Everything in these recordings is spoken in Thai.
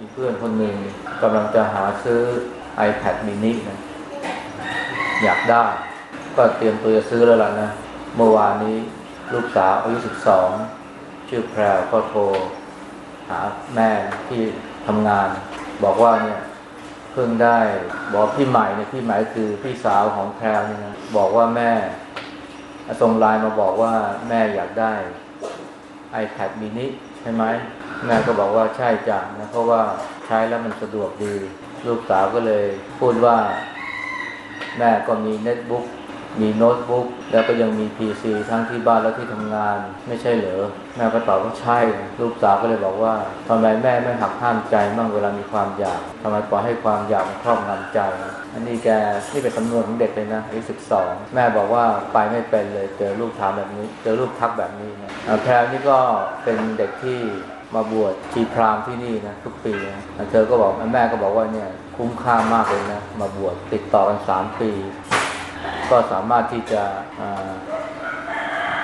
มีเพื่อนคนหนึ่งกำลังจะหาซื้อ iPad mini นะอยากได้ ก็เตรียมตัวจะซื้อแล้วล่ะนะ เมื่อวานนี้ลูกสาวอายุสิบสองชื่อแพรวก็โทร หาแม่ที่ทำงาน บอกว่าเนี่ยเพิ่งได้บอกพี่ใหม่เนี่ยพี่ใหม่คือพี่สาวของแพรวเนี่ยนะบอกว่าแม่ส่งไลน์มาบอกว่าแม่อยากได้ iPad mini ใช่ไหม แม่ก็บอกว่าใช่จ้ะนะเพราะว่าใช้แล้วมันสะดวกดี ลูกสาวก็เลยพูดว่า แม่ก็มีเน็ตบุ๊กมีโน้ตบุ๊กแล้วก็ยังมี PC ทั้งที่บ้านและที่ทำงาน ไม่ใช่เหรอแม่ก็ตอบว่าใช่ ลูกสาวก็เลยบอกว่าทำไมแม่ไม่หักห้ามใจบ้างเวลามีความอยากทำไมปล่อยให้ความอยากมันครอบงำใจ อันนี้แกนี่เป็นสำนวนของเด็กเลยนะอายุสิบสองแม่บอกว่าไปไม่เป็นเลยเจอลูกถามแบบนี้ เจอลูกทักแบบนี้นะอ่าแพรวนี่ก็เป็นเด็กที่ มาบวชชีพราหมณ์ที่นี่นะทุกปีนะเธอก็บอกแม่ก็บอกว่าเนี่ยคุ้มค่ามากเลยนะมาบวชติดต่อกันสามปี ก็สามารถที่จะ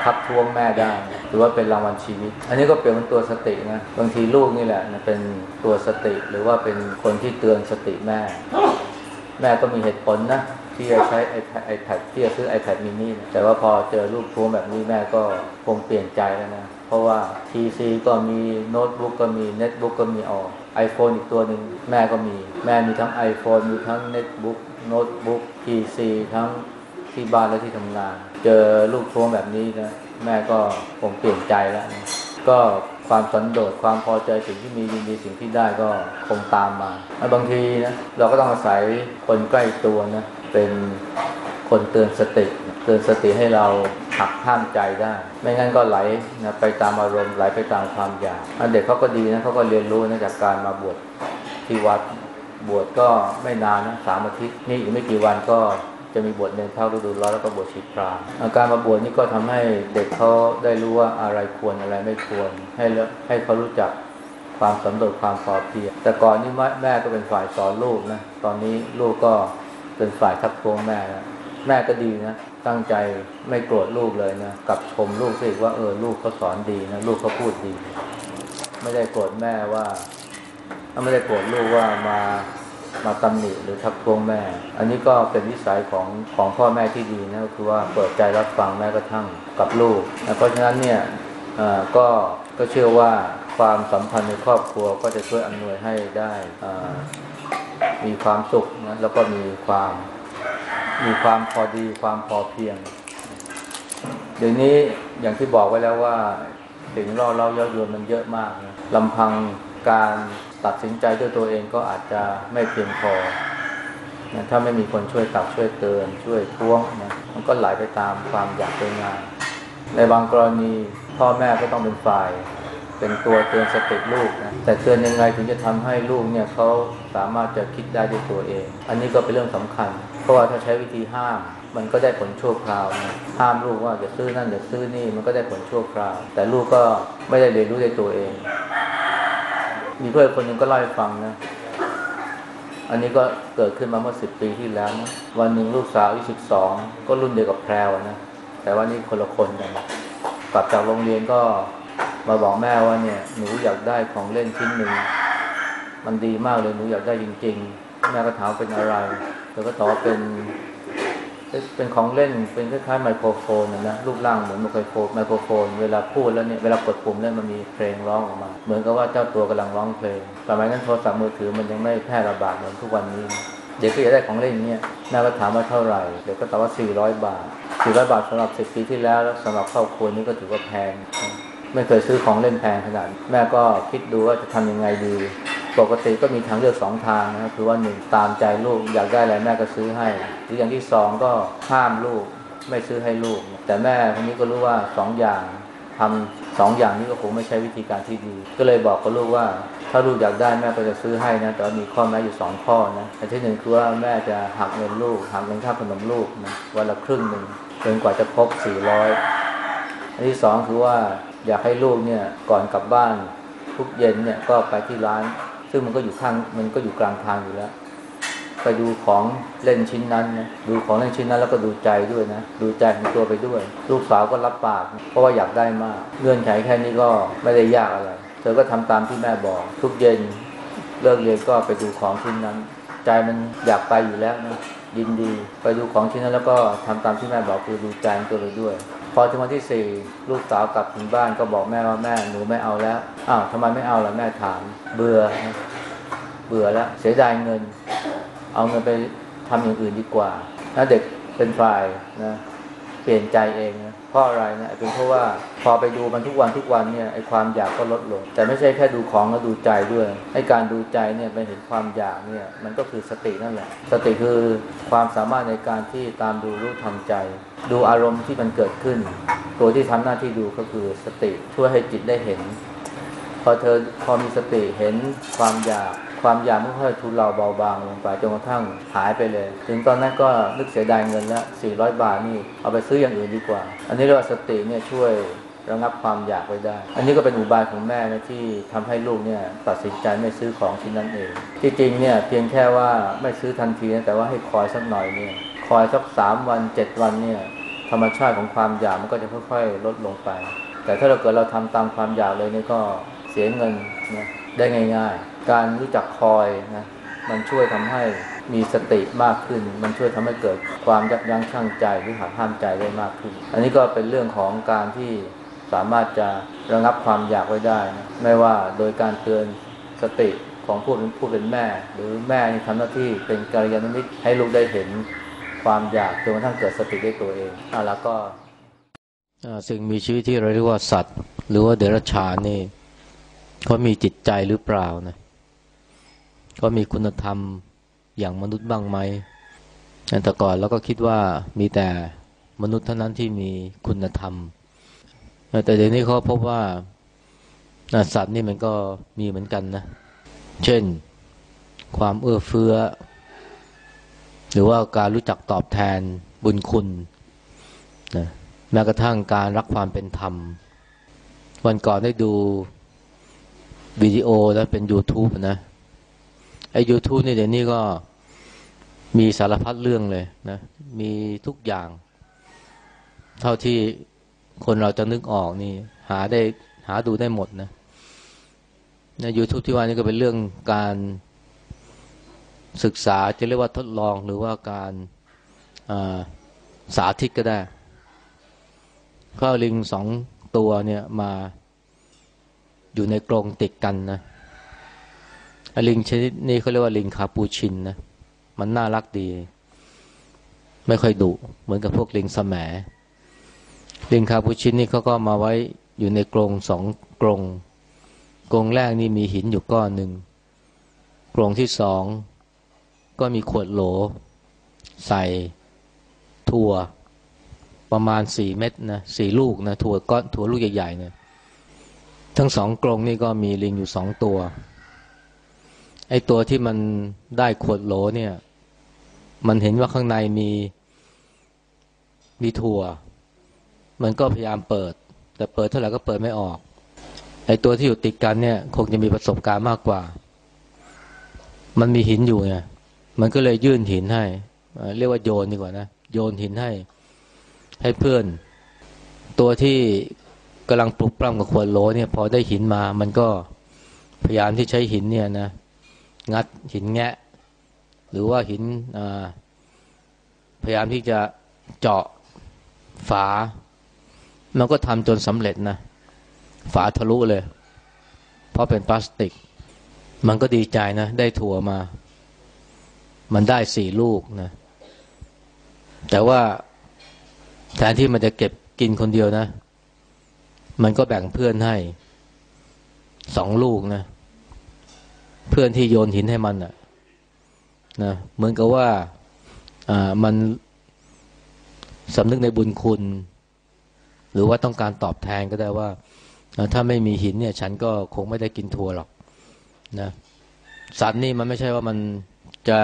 ทักท้วงแม่ได้หรือว่าเป็นรางวัลชีวิต อันนี้ก็เปรียบเป็นตัวสตินะบางทีลูกนี่แหละเป็นตัวสติหรือว่าเป็นคนที่เตือนสติแม่ แม่ก็มีเหตุผลนะที่จะใช้ iPad, iPad ที่จะซื้อ iPad mini นะแต่ว่าพอเจอลูกท้วงแบบนี้แม่ก็คงเปลี่ยนใจแล้วนะ เพราะว่า PC ก็มีโน้ตบุ๊กก็มีเน็ตบุ๊กก็มีออก iPhone อีกตัวหนึ่งแม่ก็มี แม่มีทั้ง iPhone มีทั้งเน็ตบุ๊กโน้ตบุ๊ก PC ทั้งที่บ้านและที่ทำงาน เจอลูกทวงแบบนี้นะแม่ก็คงเปลี่ยนใจแล้วนะก็ความสันโดษความพอใจสิ่งที่มียินดีสิ่งที่ได้ก็คงตามมาแล้วบางทีนะเราก็ต้องอาศัยคนใกล้ตัวนะเป็นคนเตือนสติ เตือนสติให้เรา หักห้ามใจได้ ไม่งั้นก็ไหลนะไปตามอารมณ์ไหลไปตามความอยากอันเด็กเขาก็ดีนะเขาก็เรียนรู้นะจากการมาบวชที่วัดบวชก็ไม่นานนะสามอาทิตย์นี่อีกไม่กี่วันก็จะมีบวชเนรเท่าฤดูร้อนแล้วก็บวชชีพรามอาการมาบวชนี่ก็ทำให้เด็กเขาได้รู้ว่าอะไรควรอะไรไม่ควร ให้เลให้เขารู้จักความสำเร็จความพอเพียงแต่ก่อนนี่แม่แม่ก็เป็นฝ่ายสอนลูกนะตอนนี้ลูกก็เป็นฝ่ายทักท้วงแม่แล้วแม่ก็ดีนะ ตั้งใจไม่โกรธลูกเลยนะกลับชมลูกสิว่าเออลูกเขาสอนดีนะลูกเขาพูดดี ไม่ได้โกรธแม่ว่าไม่ได้โกรธลูกว่ามามาตำหนิหรือทักท้วงแม่ อันนี้ก็เป็นวิสัยของของพ่อแม่ที่ดีนะก็คือว่าเปิดใจรับฟังแม้กระทั่งกับลูกนะเพราะฉะนั้นเนี่ยอ่อก็ก็เชื่อว่าความสัมพันธ์ในครอบครัวก็จะช่วยอำนวยให้ได้อ่ามีความสุขนะแล้วก็มีความ มีความพอดีความพอเพียง เดี๋ยวนี้อย่างที่บอกไว้แล้วว่าสิ่งล่อเราเย้ายวนมันเยอะมากนะลำพังการตัดสินใจด้วยตัวเองก็อาจจะไม่เพียงพอนะถ้าไม่มีคนช่วยตักช่วยเตือน ช่วยท้วงนะมันก็ไหลไปตามความอยากเป็นงาน ในบางกรณีพ่อแม่ก็ต้องเป็นฝ่าย เป็นตัวเตือนสติลูกนะแต่เตือนยังไงถึงจะทำให้ลูกเนี่ยเขาสามารถจะคิดได้ด้วยตัวเอง อันนี้ก็เป็นเรื่องสำคัญ เพราะว่าถ้าใช้วิธีห้าม มันก็ได้ผลชั่วคราวนะห้ามลูกว่าอย่าซื้อนั่นอย่าซื้อนี่มันก็ได้ผลชั่วคราว แต่ลูกก็ไม่ได้เรียนรู้ด้วยตัวเอง มีเพื่อนคนหนึ่งก็เล่าให้ฟังนะอันนี้ก็เกิดขึ้นมาเมื่อสิบปีที่แล้วนะวันหนึ่งลูกสาวอายุสิบสองก็รุ่นเดียวกับแพรวนะแต่ว่านี่คนละคนกันกลับจากโรงเรียนก็ มาบอกแม่ว่าเนี่ยหนูอยากได้ของเล่นชิ้นหนึ่ง มันดีมากเลยหนูอยากได้จริง ๆ แม่ก็ถามเป็นอะไรเธอก็ตอบเป็นเป็นของเล่นเป็นคล้ายๆไมโครโฟนนะนะรูปร่างเหมือนไมโครโฟนไมโครโฟน เวลาพูดแล้วเนี่ยเวลากดปุ่มแล้วมันมีเพลงร้องออกมา เหมือนกับว่าเจ้าตัวกำลังร้องเพลงสมัยนั้นโทรศัพท์มือถือมันยังไม่แพร่ระบาดเหมือนทุกวันนี้ เด็กก็อยากได้ของเล่นเนี่ยแม่ก็ถามว่าเท่าไหร่เด็กก็ตอบว่า 400 บาท 400 บาทสำหรับ 10 ปีที่แล้วแล้วสำหรับครอบครัวนี้ก็ถือว่าแพง ไม่เคยซื้อของเล่นแพงขนาด แม่ก็คิดดูว่าจะทำยังไงดี ปกติก็มีทางเลือกสองทางนะครับคือว่าหนึ่งตามใจลูกอยากได้อะไรแม่ก็ซื้อให้ หรืออย่างที่สองก็ห้ามลูกไม่ซื้อให้ลูก แต่แม่คนนี้ก็รู้ว่าสองอย่างทำสองอย่างนี้ก็คงไม่ใช่วิธีการที่ดี ก็เลยบอกกับลูกว่า ถ้าลูกอยากได้แม่ก็จะซื้อให้นะแต่มีข้อแม้อยู่สองข้อนะอันที่หนึ่งคือว่าแม่จะหักเงินลูกหักเงินค่าขนมลูกนะวันละครึ่งหนึ่งจนกว่าจะครบสี่ร้อยอันที่สองคือว่า อยากให้ลูกเนี่ยก่อนกลับบ้านทุกเย็นเนี่ยก็ไปที่ร้าน ซึ่งมันก็อยู่ข้างมันก็อยู่กลางทางอยู่แล้ว ไปดูของเล่นชิ้นนั้นนะดูของเล่นชิ้นนั้นแล้วก็ดูใจด้วยนะดูใจของตัวไปด้วย ลูกสาวก็รับปาก เพราะว่าอยากได้มากเงื่อนไขแค่นี้ก็ไม่ได้ยากอะไร เธอก็ทำตามที่แม่บอก ทุกเย็นเลิกเรียนก็ไปดูของชิ้นนั้น ใจมันอยากไปอยู่แล้วนะยินดี ไปดูของชิ้นนั้นแล้วก็ทำตามที่แม่บอกคือดูใจตัวเลยด้วย พอถึงวันที่สี่ลูกสาวกลับถึงบ้านก็บอกแม่ว่าแม่หนูไม่เอาแล้วอ้าวทำไมไม่เอาล่ะแม่ถาม เบื่อเบื่อแล้วเสียดายเงิน เอาเงินไปทำอย่างอื่นดีกว่าถ้าเด็กเป็นฝ่ายนะเปลี่ยนใจเองนะเพราะอะไรนะเป็นเพราะว่าพอไปดูมันทุกวันทุกวันเนี่ยไอ้ความอยากก็ลดลง แต่ไม่ใช่แค่ดูของแล้วดูใจด้วยไอ้การดูใจเนี่ยไปเห็นความอยากเนี่ยมันก็คือสตินั่นแหละ สติคือความสามารถในการที่ตามดูรู้ทำใจ ดูอารมณ์ที่มันเกิดขึ้น ตัวที่ทำหน้าที่ดูก็คือสติช่วยให้จิตได้เห็น พอเธอพอมีสติเห็นความอยาก ความอยากมันค่อยทุเลาเบาบางลงไปจนกระทั่งหายไปเลย ถึงตอนนั้นก็นึกเสียดายเงินละ400 บาทนี่เอาไปซื้ออย่างอื่นดีกว่า อันนี้เรียกว่าสติเนี่ยช่วยระงับความอยากไว้ได้ อันนี้ก็เป็นอุบายของแม่นะที่ทำให้ลูกเนี่ยตัดสินใจไม่ซื้อของชิ้นนั้นเอง ที่จริงเนี่ยเพียงแค่ว่าไม่ซื้อทันทีนะแต่ว่าให้คอยสักหน่อยเนี่ย คอยสักสามวันเจ็ดวันเนี่ย ธรรมชาติของความอยากมันก็จะค่อยๆลดลงไป แต่ถ้าเราเกิดเราทำตามความอยากเลยเนี่ก็เสียเงินนะได้ง่ายๆ การรู้จักคอยนะมันช่วยทำให้มีสติมากขึ้น มันช่วยทำให้เกิดความยับยั้งชั่งใจหรือหักห้ามใจได้มากขึ้น อันนี้ก็เป็นเรื่องของการที่สามารถจะระงับความอยากไว้ได้นะไม่ว่าโดยการเตือนสติของผู้เป็นผู้เป็นแม่ หรือแม่นี่ทำหน้าที่เป็นกัลยาณมิตรให้ลูกได้เห็น ความอยากจนกระทั่งเกิดสติได้ตัวเองอแล้วก็สิ่งมีชีวิตที่เราเรียกว่าสัตว์ หรือว่าเดรัจฉานนี่เขามีจิตใจหรือเปล่านะเขามีคุณธรรมอย่างมนุษย์บ้างไหมแต่ก่อนเราก็คิดว่ามีแต่มนุษย์เท่านั้นที่มีคุณธรรม แต่เดี๋ยวนี้เขาพบว่าสัตว์นี่มันก็มีเหมือนกันนะ เช่น ความเอื้อเฟื้อ หรือว่าการรู้จักตอบแทนบุญคุณนะแม้กระทั่งการรักความเป็นธรรม วันก่อนได้ดูวิดีโอแล้วเป็น YouTube นะไอ้ YouTube นี่เดี๋ยวนี้ก็มีสารพัดเรื่องเลยนะ มีทุกอย่าง เท่าที่คนเราจะนึกออกนี่ หาได้หาดูได้หมดนะใน YouTube ที่ว่านี่ก็เป็นเรื่องการ ศึกษาจะเรียกว่าทดลองหรือว่าการสาธิตก็ได้ ก็ลิงสองตัวเนี่ยมาอยู่ในกรงติดกันนะลิงชนิดนี้เขาเรียกว่าลิงคาปูชินนะมันน่ารักดี ไม่ค่อยดุเหมือนกับพวกลิงสมลิงคาปูชินนี่เขาก็มาไว้อยู่ในกรงสองกรงกรงแรกนี่มีหินอยู่ก้อนหนึ่งกรงที่สอง ก็มีขวดโหล ใส่ถั่วประมาณสี่เม็ดนะสี่ลูกนะถั่วก้อนถั่วลูกใหญ่ๆเนี่ยทั้งสองกรงนี่ก็มีลิงอยู่สองตัวไอตัวที่มันได้ขวดโหลเนี่ย มันเห็นว่าข้างในมีมีถั่ว มันก็พยายามเปิด แต่เปิดเท่าไหร่ก็เปิดไม่ออก ไอตัวที่อยู่ติดกันเนี่ย คงจะมีประสบการณ์มากกว่า มันมีหินอยู่ไง มันก็เลยยื่นหินให้ เรียกว่าโยนดีกว่านะ โยนหินให้ ให้เพื่อน ตัวที่กำลังปลุกปล้ำกับขวดโหลเนี่ย พอได้หินมา มันก็พยายามที่ใช้หินเนี่ยนะ งัดหินแงะ หรือว่าหินพยายามที่จะเจาะฝา มันก็ทำจนสำเร็จนะ ฝาทะลุเลย เพราะเป็นพลาสติก มันก็ดีใจนะ ได้ถั่วมา มันได้สี่ลูกนะ แต่ว่าแทนที่มันจะเก็บกินคนเดียวนะ มันก็แบ่งเพื่อนให้สองลูกนะ เพื่อนที่โยนหินให้มันนะนะเหมือนกับว่าอ่ามันสำนึกในบุญคุณ หรือว่าต้องการตอบแทนก็ได้ว่า ถ้าไม่มีหินเนี่ย ฉันก็คงไม่ได้กินทัวหรอกนะสัตว์นี่มันไม่ใช่ว่ามัน จะ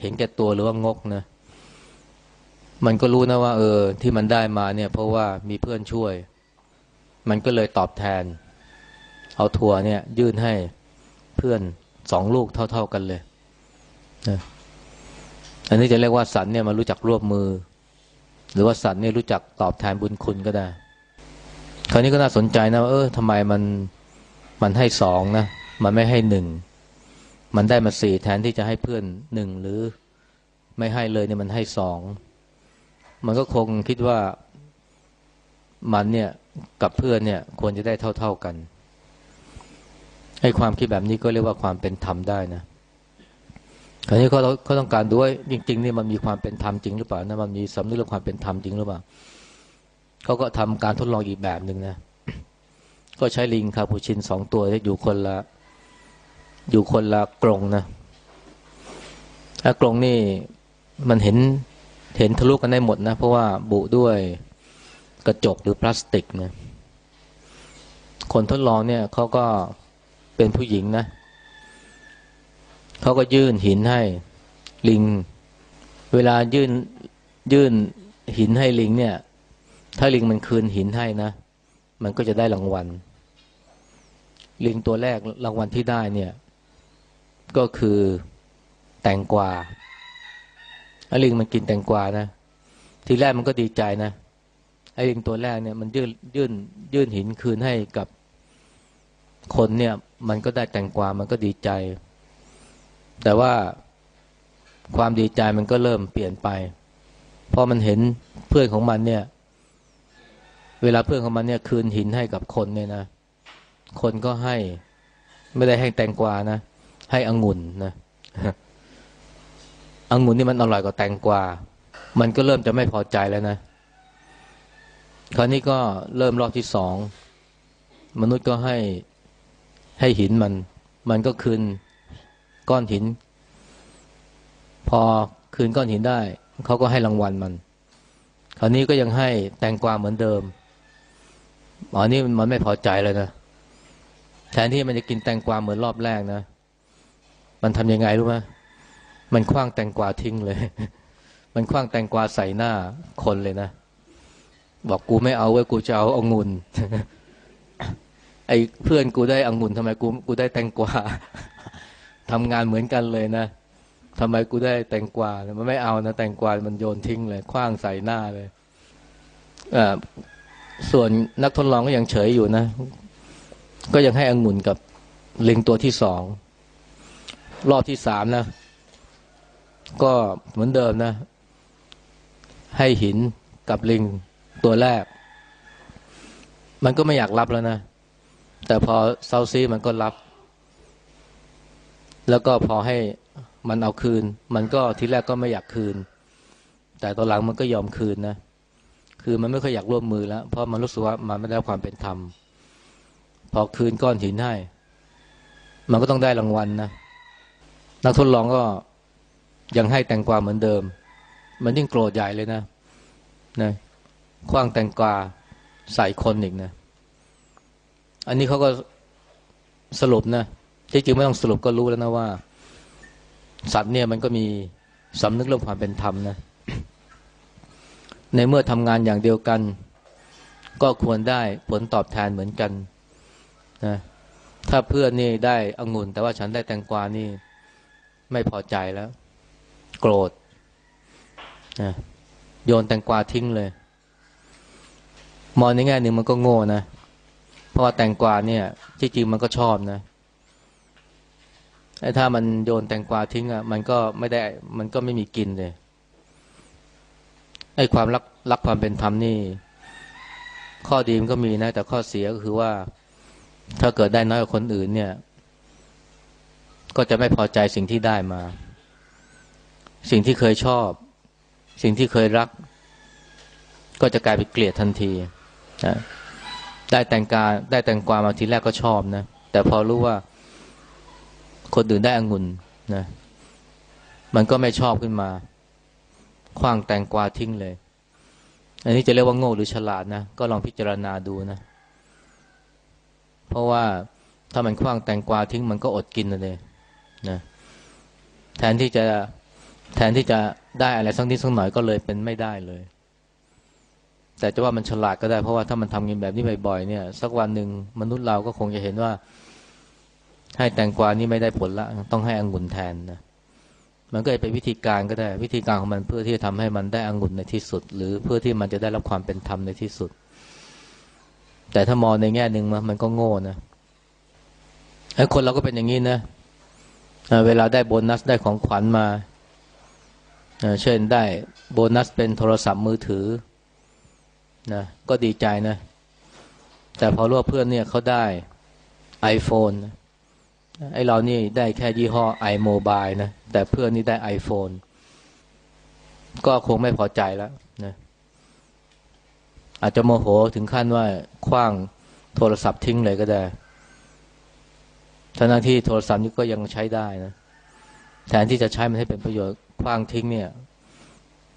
เห็นแก่ตัวหรือว่างกนะ มันก็รู้นะว่า เออ ที่มันได้มาเนี่ย เพราะว่ามีเพื่อนช่วย มันก็เลยตอบแทน เอาถั่วเนี่ย ยื่นให้เพื่อนสองลูกเท่า ๆกันเลยนะอันนี้จะเรียกว่าสัตว์เนี่ยมันรู้จักร่วมมือ หรือว่าสัตว์เนี่ยรู้จักตอบแทนบุญคุณก็ได้ คราวนี้ก็น่าสนใจนะว่าเออทำไมมันมันให้สองนะ มันไม่ให้หนึ่ง มันได้มาสี่แทนที่จะให้เพื่อนหนึ่งหรือไม่ให้เลยเนี่ยมันให้สองมันก็คงคิดว่ามันเนี่ยกับเพื่อนเนี่ยควรจะได้เท่า ๆกันให้ความคิดแบบนี้ก็เรียกว่าความเป็นธรรมได้นะคราวนี้เขาเขาต้องการดูว่าจริงๆนี่มันมีความเป็นธรรมจริงหรือเปล่านะมันมีสำนึกเรื่องความเป็นธรรมจริงหรือเปล่าเขาก็ทำการทดลองอีกแบบหนึ่งนะ ก็ใช้ลิงคาปูชินสองตัวอยู่คนละ อยู่คนละกรงนะถ้ากรงนี่มันเห็นเห็นทะลุกันได้หมดนะ เพราะว่าบุด้วยกระจกหรือพลาสติกนะคนทดลองเนี่ยเขาก็เป็นผู้หญิงนะเขาก็ยื่นหินให้ลิง เวลายื่นยื่นหินให้ลิงเนี่ย ถ้าลิงมันคืนหินให้นะ มันก็จะได้รางวัล ลิงตัวแรกรางวัลที่ได้เนี่ย ก็คือแตงกวาไอ้ลิงมันกินแตงกวานะ ทีแรกมันก็ดีใจนะ ไอ้ลิงตัวแรกเนี่ยมันยื่นยื่นยื่นหินคืนให้กับคนเนี่ย มันก็ได้แตงกวา มันก็ดีใจ แต่ว่าความดีใจมันก็เริ่มเปลี่ยนไป พอมันเห็นเพื่อนของมันเนี่ย เวลาเพื่อนของมันเนี่ย คืนหินให้กับคนเนี่ยนะ คนก็ให้ ไม่ได้ให้แตงกวานะ ให้องุ่นนะองุ่นนี่มันอร่อยกว่าแตงกวา มันก็เริ่มจะไม่พอใจแล้วนะ คราวนี้ก็เริ่มรอบที่สอง มนุษย์ก็ให้ให้หินมัน มันก็คืนก้อนหิน พอคืนก้อนหินได้ เขาก็ให้รางวัลมัน คราวนี้ก็ยังให้แตงกวาเหมือนเดิมอ๋อนี่มันไม่พอใจเลยนะ แทนที่มันจะกินแตงกวาเหมือนรอบแรกนะ มันทำยังไงรู้ไหมมันคว้างแตงกวาทิ้งเลย มันคว้างแตงกวาใส่หน้าคนเลยนะ บอกกูไม่เอาเว้ยกูจะเอาองุ่นไอ้เพื่อนกูได้องุ่นทำไมกูกูได้แตงกวาทำงานเหมือนกันเลยนะทำไมกูได้แตงกวามันไม่เอานะแตงกวา มันโยนทิ้งเลย คว้างใส่หน้าเลยอ่าส่วนนักทดลองก็ยังเฉยอยู่นะ ก็ยังให้องุ่นกับลิงตัวที่สอง รอบที่สามนะ ก็เหมือนเดิมนะ ให้หินกับลิงตัวแรก มันก็ไม่อยากรับแล้วนะ แต่พอเซาซีมันก็รับ แล้วก็พอให้มันเอาคืน มันก็ทีแรกก็ไม่อยากคืน แต่ตอนหลังมันก็ยอมคืนนะ คือมันไม่ค่อยอยากร่วมมือแล้ว เพราะมันรู้สึกว่ามันไม่ได้ความเป็นธรรม พอคืนก้อนหินให้ มันก็ต้องได้รางวัลนนะ นักทดลองก็ยังให้แตงกวาเหมือนเดิม มันยิ่งโกรธใหญ่เลยนะนะคว้างแตงกวาใส่คนอีกนะ อันนี้เขาก็สรุปนะจริงๆไม่ต้องสรุปก็รู้แล้วนะว่า สัตว์เนี่ยมันก็มีสำนึกเรื่องความเป็นธรรมนะ ในเมื่อทำงานอย่างเดียวกัน ก็ควรได้ผลตอบแทนเหมือนกันนะถ้าเพื่อนนี่ได้องุ่น แต่ว่าฉันได้แตงกวานี่ ไม่พอใจแล้ว โกรธนะโยนแตงกวาทิ้งเลย มองในแง่หนึ่งมันก็โง่นะ เพราะว่าแตงกวาเนี่ยที่จริงมันก็ชอบนะไอ้ถ้ามันโยนแตงกวาทิ้งอะ มันก็ไม่ได้ มันก็ไม่มีกินเลยไอ้ความรักรักความเป็นธรรมนี่ ข้อดีมันก็มีนะ แต่ข้อเสียก็คือว่า ถ้าเกิดได้น้อยกว่าคนอื่นเนี่ย ก็จะไม่พอใจสิ่งที่ได้มา สิ่งที่เคยชอบ สิ่งที่เคยรัก ก็จะกลายเป็นเกลียดทันทีนะได้แต่งกาได้แต่งกวามาทีแรกก็ชอบนะแต่พอรู้ว่า คนอื่นได้องุ่นนะมันก็ไม่ชอบขึ้นมาคว้างแตงกวาทิ้งเลย อันนี้จะเรียกว่าโง่หรือฉลาดนะ ก็ลองพิจารณาดูนะ เพราะว่าถ้ามันคว้างแตงกวาทิ้งมันก็อดกินเลย นะแทนที่จะแทนที่จะได้อะไรสักนิดสักหน่อยก็เลยเป็นไม่ได้เลย แต่จะว่ามันฉลาดก็ได้เพราะว่าถ้ามันทำเงินแบบนี้บ่อยๆเนี่ยสักวันหนึ่งมนุษย์เราก็คงจะเห็นว่า ให้แตงกวานี่ไม่ได้ผลละ ต้องให้องุ่นแทนนะมันก็เป็นวิธีการก็ได้ วิธีการของมันเพื่อที่จะทำให้มันได้องุ่นในที่สุด หรือเพื่อที่มันจะได้รับความเป็นธรรมในที่สุด แต่ถ้ามองในแง่หนึ่งมันก็โง่นะไอ้คนเราก็เป็นอย่างนี้นะเเวลาได้โบนัสได้ของขวัญมา เช่นได้โบนัสเป็นโทรศัพท์มือถือนะก็ดีใจนะ แต่พอรู้ว่าเพื่อนเนี่ยเขาได้ iPhone ไอเรานี่ได้แค่ยี่ห้อ iMobile นะ แต่เพื่อนนี่ได้ iPhone ก็คงไม่พอใจแล้วนะอาจจะโมโหถึงขั้นว่าคว้างโทรศัพท์ทิ้งเลยก็ได้ ทั้งที่โทรศัพท์นี้ก็ยังใช้ได้นะแทนที่จะใช้มันให้เป็นประโยชน์คว้างทิ้งเนี่ย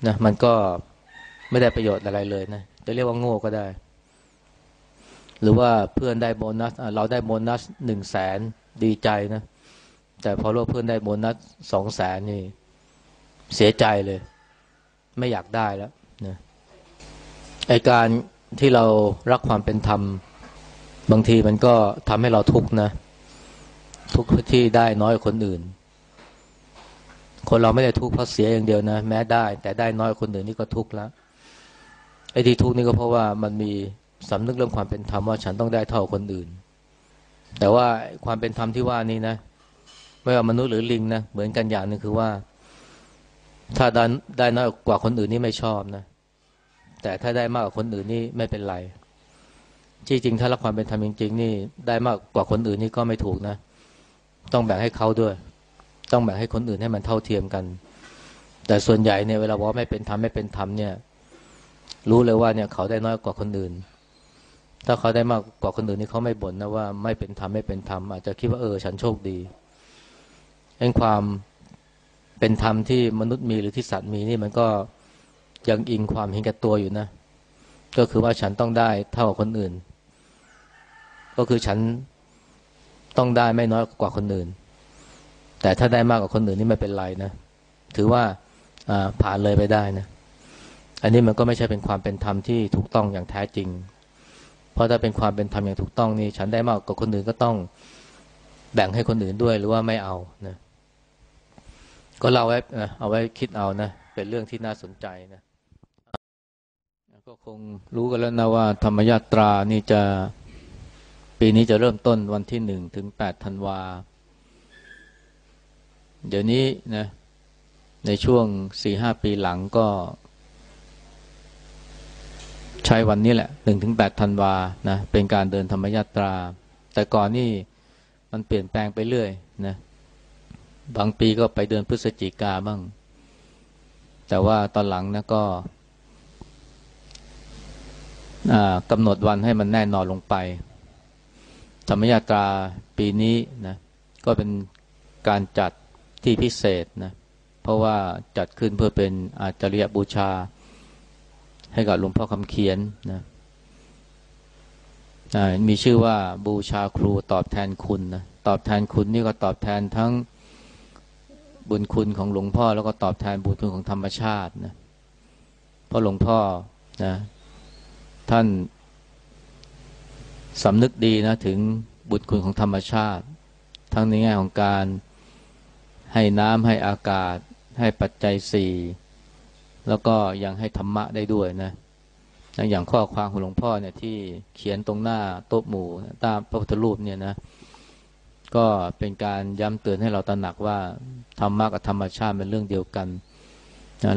นะมันก็ไม่ได้ประโยชน์อะไรเลยนะจะเรียกว่าโง่ก็ได้ หรือว่าเพื่อนได้โบนัสเราได้โบนัสหนึ่งแสนดีใจนะแต่พอรู้เพื่อนได้โบนัสสองแสนนี่ เสียใจเลย ไม่อยากได้แล้วนะไอการที่เรารักความเป็นธรรม บางทีมันก็ทำให้เราทุกข์นะ ทุกข์ที่ได้น้อยคนอื่น คนเราไม่ได้ทุกข์เพราะเสียอย่างเดียวนะ แม้ได้ แต่ได้น้อยคนอื่นนี่ก็ทุกข์แล้วไอ้ที่ทุกข์นี่ก็เพราะว่ามันมีสำนึกเรื่องความเป็นธรรมว่าฉันต้องได้เท่าคนอื่น แต่ว่าความเป็นธรรมที่ว่านี้นะ ไม่ว่ามนุษย์หรือลิงนะเหมือนกันอย่างหนึ่งคือว่า ถ้าได้ได้น้อยกว่าคนอื่นนี่ไม่ชอบนะ แต่ถ้าได้มากกว่าคนอื่นนี่ไม่เป็นไรจริงจริงถ้ารักความเป็นธรรมจริงๆนี่ได้มากกว่าคนอื่นนี่ก็ไม่ถูกนะ ต้องแบ่งให้เขาด้วย ต้องแบ่งให้คนอื่นให้มันเท่าเทียมกัน แต่ส่วนใหญ่เนี่ยเวลาบอกไม่เป็นธรรมไม่เป็นธรรมเนี่ย รู้เลยว่าเนี่ยเขาได้น้อยกว่าคนอื่น ถ้าเขาได้มากกว่าคนอื่นนี่เขาไม่บ่นนะว่าไม่เป็นธรรมไม่เป็นธรรมอาจจะคิดว่าเออฉันโชคดีเองความเป็นธรรมที่มนุษย์มีหรือที่สัตว์มีนี่มันก็ยังอิงความเห็นแก่ตัวอยู่นะ ก็คือว่าฉันต้องได้เท่ากับคนอื่น ก็คือฉัน ต้องได้ไม่น้อยกว่าคนอื่น แต่ถ้าได้มากกว่าคนอื่นนี่ไม่เป็นไรนะ ถือว่าผ่านเลยไปได้นะ อันนี้มันก็ไม่ใช่เป็นความเป็นธรรมที่ถูกต้องอย่างแท้จริง เพราะถ้าเป็นความเป็นธรรมอย่างถูกต้องนี่ ฉันได้มากกว่าคนอื่นก็ต้องแบ่งให้คนอื่นด้วยหรือว่าไม่เอานะ ก็เราไว้เอาไว้คิดเอานะ เป็นเรื่องที่น่าสนใจนะ ก็คงรู้กันแล้วนะว่าธรรมยาตรานี่จะ ปีนี้จะเริ่มต้นวันที่หนึ่งถึงแปดธันวา เดี๋ยวนี้นะ ในช่วงสี่ห้าปีหลังก็ ใช้วันนี้แหละหนึ่งถึงแปดธันวานะเป็นการเดินธรรมยาตรา แต่ก่อนนี่มันเปลี่ยนแปลงไปเรื่อยนะบางปีก็ไปเดือนพฤศจิกาบ้าง แต่ว่าตอนหลังนะก็กำหนดวันให้มันแน่นอนลงไป ธรรมยาตราปีนี้นะก็เป็นการจัดที่พิเศษนะเพราะว่าจัดขึ้นเพื่อเป็นอาจริยบูชา ให้กับหลวงพ่อคำเขียนนะมีชื่อว่าบูชาครูตอบแทนคุณนะตอบแทนคุณนี่ก็ตอบแทนทั้งบุญคุณของหลวงพ่อ แล้วก็ตอบแทนบุญคุณของธรรมชาตินะเพราะหลวงพ่อนะท่าน สำนึกดีนะถึงบุญคุณของธรรมชาติ ทั้งในแง่ของการให้น้ำให้อากาศ ให้ปัจจัยสี่แล้วก็ยังให้ธรรมะได้ด้วยนะอย่างข้อความของหลวงพ่อเนี่ยที่เขียนตรงหน้าโต๊ะหมู่ตามพระพุทธรูปเนี่ยนะก็เป็นการย้ำเตือนให้เราตระหนักว่าธรรมะกับธรรมชาติเป็นเรื่องเดียวกัน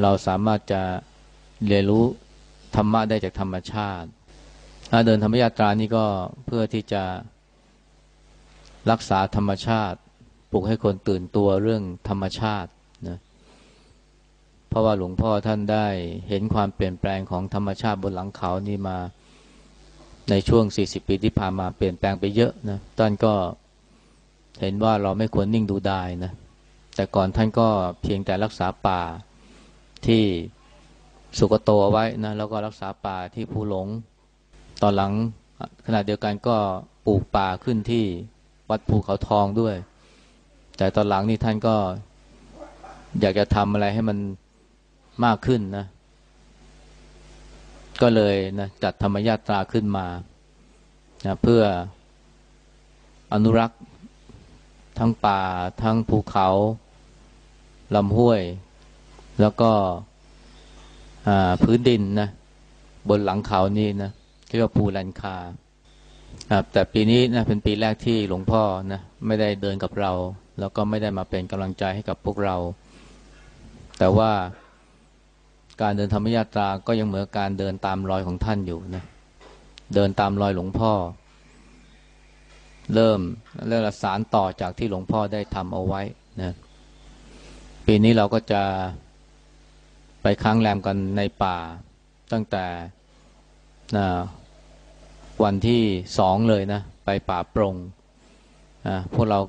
เราสามารถจะเรียนรู้ธรรมะได้จากธรรมชาติ เดินธรรมยาตรานี่ก็เพื่อที่จะรักษาธรรมชาติปลุกให้คนตื่นตัวเรื่องธรรมชาตินะเพราะว่าหลวงพ่อท่านได้เห็นความเปลี่ยนแปลงของธรรมชาติบนหลังเขานี่มาในช่วง 40 ปีที่ผ่านมาเปลี่ยนแปลงไปเยอะนะท่านก็เห็นว่าเราไม่ควรนิ่งดูดายนะแต่ก่อนท่านก็เพียงแต่รักษาป่าที่สุกโตเอาไว้นะแล้วก็รักษาป่าที่ภูหลง ตอนหลังขณะเดียวกันก็ปลูกป่าขึ้นที่วัดภูเขาทองด้วย แต่ตอนหลังนี่ท่านก็อยากจะทำอะไรให้มันมากขึ้นนะ ก็เลยนะจัดธรรมญาตราขึ้นมานะเพื่ออนุรักษ์ทั้งป่า ทั้งภูเขาลำห้วย แล้วก็พื้นดินนะ บนหลังเขานี่นะ เรียกว่าภูลันคาครับแต่ปีนี้นะเป็นปีแรกที่หลวงพ่อนะไม่ได้เดินกับเรา แล้วก็ไม่ได้มาเป็นกำลังใจให้กับพวกเรา แต่ว่าการเดินธรรมยาตราก็ยังเหมือนการเดินตามรอยของท่านอยู่นะเดินตามรอยหลวงพ่อ เริ่มเริ่มสารต่อจากที่หลวงพ่อได้ทำเอาไว้นะปีนี้เราก็จะไปค้างแรมกันในป่า ตั้งแต่นะ วันที่สองเลยนะ ไปป่าปรงอ่าพวกเรา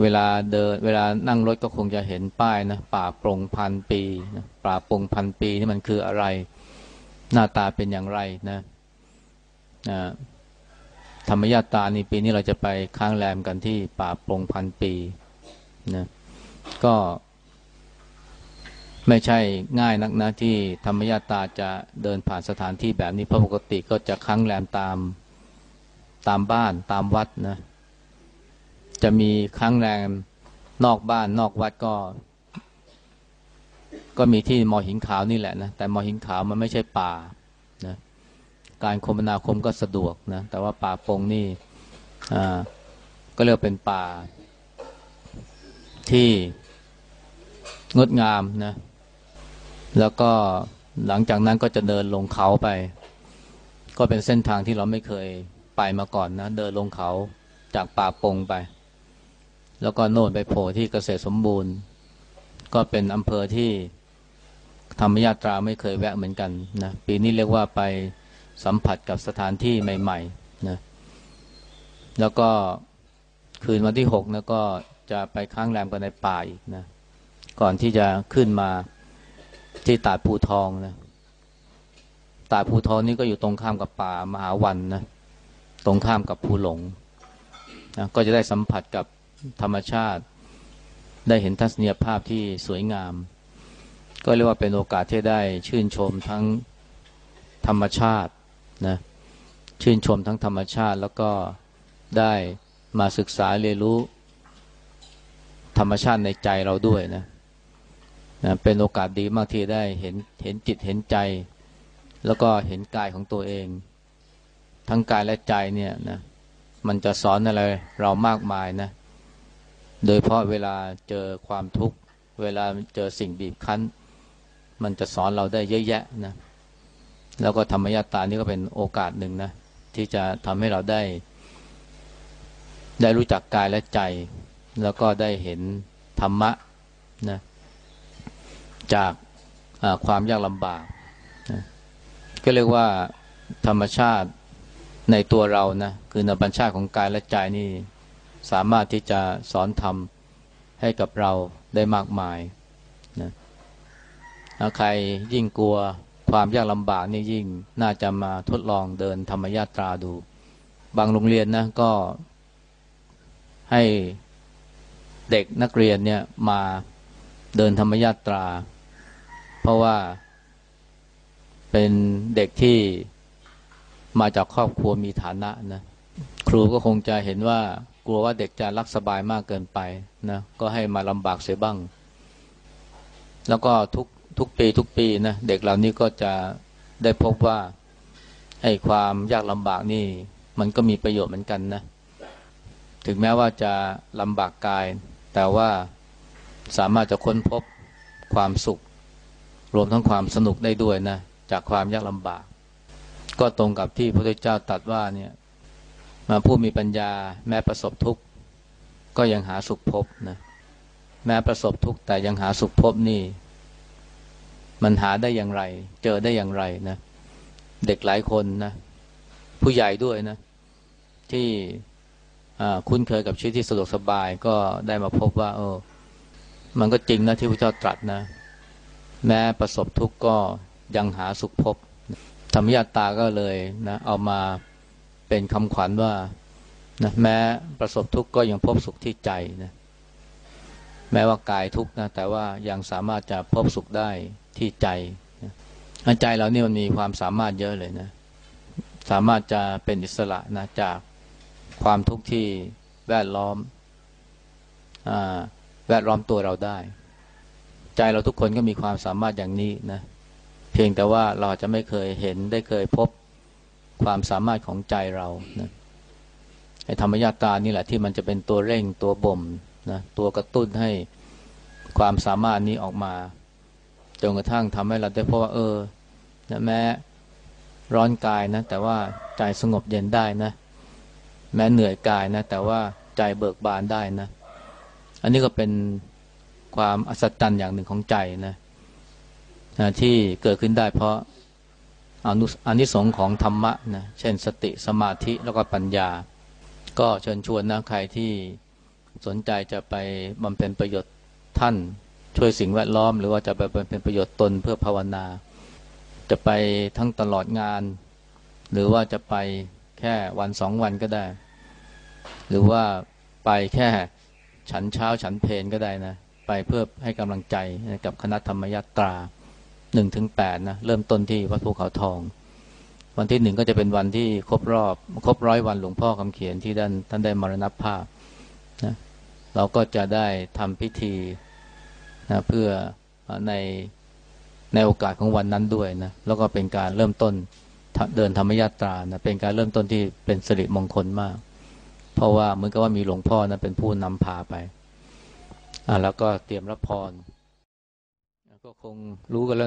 เวลาเดิน เวลานั่งรถก็คงจะเห็นป้ายนะป่าปรงพันปีนะป่าปรงพันปีนี่มันคืออะไร หน้าตาเป็นอย่างไรนะอ่าธรรมญาตานี่ปีนี้เราจะไปค้างแรมกันที่ป่าปรงพันปีนะก็ ไม่ใช่ง่ายนักนะที่ธรรมญาตาจะเดินผ่านสถานที่แบบนี้เพราะปกติก็จะค้างแรมตามตามบ้านตามวัดนะ จะมีค้างแรมนอกบ้านนอกวัดก็ ก็มีที่มอหินขาวนี่แหละนะแต่มอหินขาวมันไม่ใช่ป่านะการคมนาคมก็สะดวกนะแต่ว่าป่าปงนี่อ่าก็เรียกเป็นป่าที่งดงามนะ แล้วก็หลังจากนั้นก็จะเดินลงเขาไป ก็เป็นเส้นทางที่เราไม่เคยไปมาก่อนนะ เดินลงเขาจากป่าปงไป แล้วก็โน่นไปโผล่ที่เกษตรสมบูรณ์ ก็เป็นอำเภอที่ธรรมยาตราไม่เคยแวะเหมือนกันนะปีนี้เรียกว่าไปสัมผัสกับสถานที่ใหม่ๆนะแล้วก็คืนวันที่หกนะก็จะไปค้างแรมกันในป่าอีกนะ ก่อนที่จะขึ้นมา ที่ตาดภูทองนะตาดภูทองนี่ก็อยู่ตรงข้ามกับป่ามหาวันนะตรงข้ามกับภูหลงนะก็จะได้สัมผัสกับธรรมชาติ ได้เห็นทัศนียภาพที่สวยงาม ก็เรียกว่าเป็นโอกาสที่ได้ชื่นชมทั้งธรรมชาตินะชื่นชมทั้งธรรมชาติแล้วก็ได้มาศึกษาเรียนรู้ ธรรมชาติในใจเราด้วยนะ นะเป็นโอกาสดีมากที่ได้เห็นเห็นจิตเห็นใจ แล้วก็เห็นกายของตัวเอง ทั้งกายและใจเนี่ยนะมันจะสอนอะไรเรามากมายนะ โดยเพราะเวลาเจอความทุกข์ เวลาเจอสิ่งบีบคั้น มันจะสอนเราได้เยอะแยะนะแล้วก็ธรรมยาตานี่ก็เป็นโอกาสหนึ่งนะ ที่จะทำให้เราได้ ได้รู้จักกายและใจ แล้วก็ได้เห็นธรรมะนะ จากความยากลำบากนะก็เรียกว่าธรรมชาติในตัวเรานะคือในบัญชาติของกายและใจนี่สามารถที่จะสอนธรรมให้กับเราได้มากมายนะใครยิ่งกลัวความยากลำบากนี่ยิ่งน่าจะมาทดลองเดินธรรมยาตราดู บางโรงเรียนนะก็ให้เด็กนักเรียนเนี่ยมาเดินธรรมยาตรา เพราะว่า เป็นเด็กที่มาจากครอบครัวมีฐานะนะ ครูก็คงจะเห็นว่ากลัวว่าเด็กจะรักสบายมากเกินไปนะก็ให้มาลำบากเสียบ้าง แล้วก็ทุกทุกปีทุกปีนะเด็กเหล่านี้ก็จะได้พบว่าไอ้ความยากลำบากนี่ มันก็มีประโยชน์เหมือนกันนะ ถึงแม้ว่าจะลำบากกาย แต่ว่าสามารถจะค้นพบความสุข รวมทั้งความสนุกได้ด้วยนะจากความยากลำบาก ก็ตรงกับที่พระพุทธเจ้าตรัสว่าเนี่ยมาผู้มีปัญญาแม้ประสบทุกข์ก็ยังหาสุขพบนะแม้ประสบทุกข์แต่ยังหาสุขพบนี่ มันหาได้อย่างไร เจอได้อย่างไรนะเด็กหลายคนนะผู้ใหญ่ด้วยนะ ที่คุ้นเคยกับชีวิตที่สะดวกสบายก็ได้มาพบว่า เออ มันก็จริงนะที่พระเจ้าตรัสนะ แม้ประสบทุกข์ก็ยังหาสุขพบ ธรรมยาตาก็เลยนะเอามาเป็นคำขวัญว่านะแม้ประสบทุกข์ก็ยังพบสุขที่ใจนะแม้ว่ากายทุกข์นะแต่ว่ายังสามารถจะพบสุขได้ที่ใจนะใจเรานี่มันมีความสามารถเยอะเลยนะ สามารถจะเป็นอิสระนะจากความทุกข์ที่แวดล้อมอแวดล้อมตัวเราได้ ใจเราทุกคนก็มีความสามารถอย่างนี้นะ เพียงแต่ว่าเราจะไม่เคยเห็นได้เคยพบความสามารถของใจเรานะไอ้ธรรมญาตานี่แหละที่มันจะเป็นตัวเร่งตัวบ่มนะตัวกระตุ้นให้ความสามารถนี้ออกมาจนกระทั่งทำให้เราได้พบว่าเออนะแม้ร้อนกายนะ แต่ว่าใจสงบเย็นได้นะ แม้เหนื่อยกายนะ แต่ว่าใจเบิกบานได้นะ อันนี้ก็เป็น ความอัศจรรย์อย่างหนึ่งของใจนะที่เกิดขึ้นได้เพราะอนุอานิสงของธรรมะนะเช่นสติสมาธิแล้วก็ปัญญา ก็เชิญชวนนะใครที่สนใจจะไปบำเพ็ญประโยชน์ท่านช่วยสิ่งแวดล้อม หรือว่าจะไปบำเพ็ญประโยชน์ตนเพื่อภาวนา จะไปทั้งตลอดงาน หรือว่าจะไปแค่วันสองวันก็ได้ หรือว่าไปแค่ฉันเช้าฉันเพลก็ได้นะ ไปเพื่อให้กำลังใจกับคณะธรรมยาตราหนึ่งถึงแปดนะเริ่มต้นที่วัดภูเขาทอง วันที่หนึ่งก็จะเป็นวันที่ครบรอบ ครบร้อยวันหลวงพ่อคำเขียนที่ท่านท่านได้มรณภาพนะเราก็จะได้ทำพิธีนะเพื่อในในโอกาสของวันนั้นด้วยนะแล้วก็เป็นการเริ่มต้นเดินธรรมยาตรานะเป็นการเริ่มต้นที่เป็นสิริมงคลมาก เพราะว่าเหมือนกับว่ามีหลวงพ่อนะเป็นผู้นำพาไป อ่าแล้วก็เตรียมรับพรก็คงรู้กันแล้ว